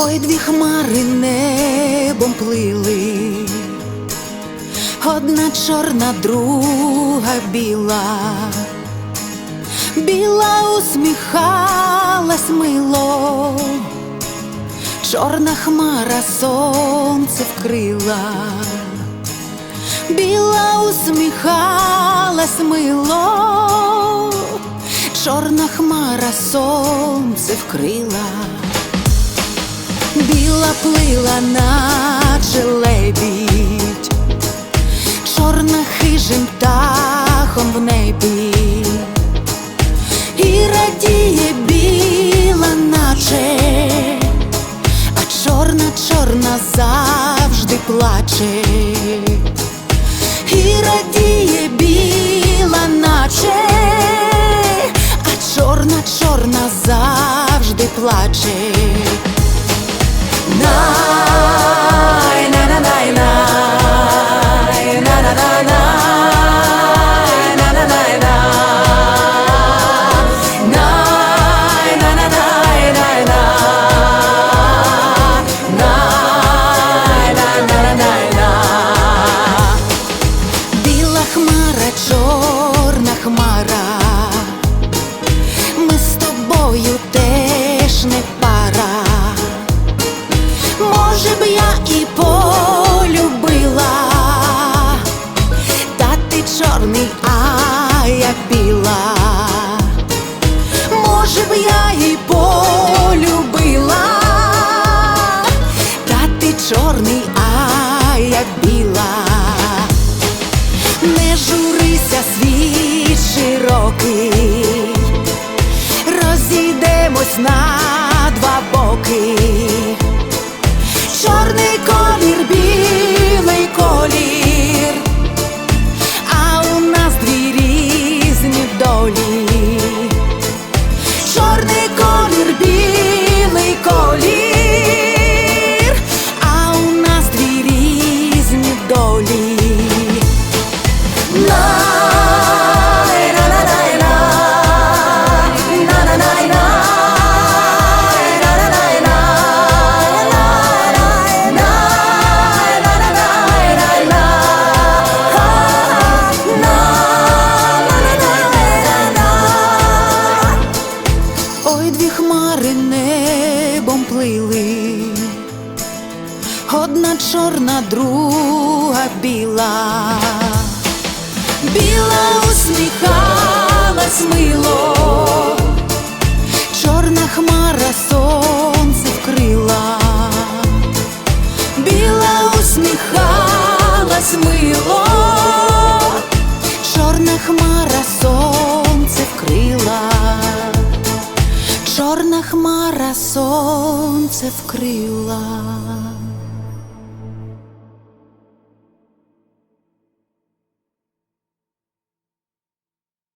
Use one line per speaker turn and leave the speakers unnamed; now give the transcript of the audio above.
Ой, дві хмари небом плили, одна чорна, друга біла, біла усміхалась мило, чорна хмара сонце вкрила, біла усміхалась мило, чорна хмара сонце вкрила. Біла плила, наче лебідь, чорна хижим птахом в небі, і радіє біла, наче, а чорна, чорна завжди плаче, і радіє біла, наче, а чорна, чорна завжди плаче. Чорний, а я біла. Не журися, світ широкий, розійдемось на два боки. Чорний колір, білий колір, а у нас дві різні долі. Чорний колір, білий одна чорна, друга біла, біла усміхалась мило, чорна хмара сонце вкрила, біла усміхалась мило, хмара сонце вкрила.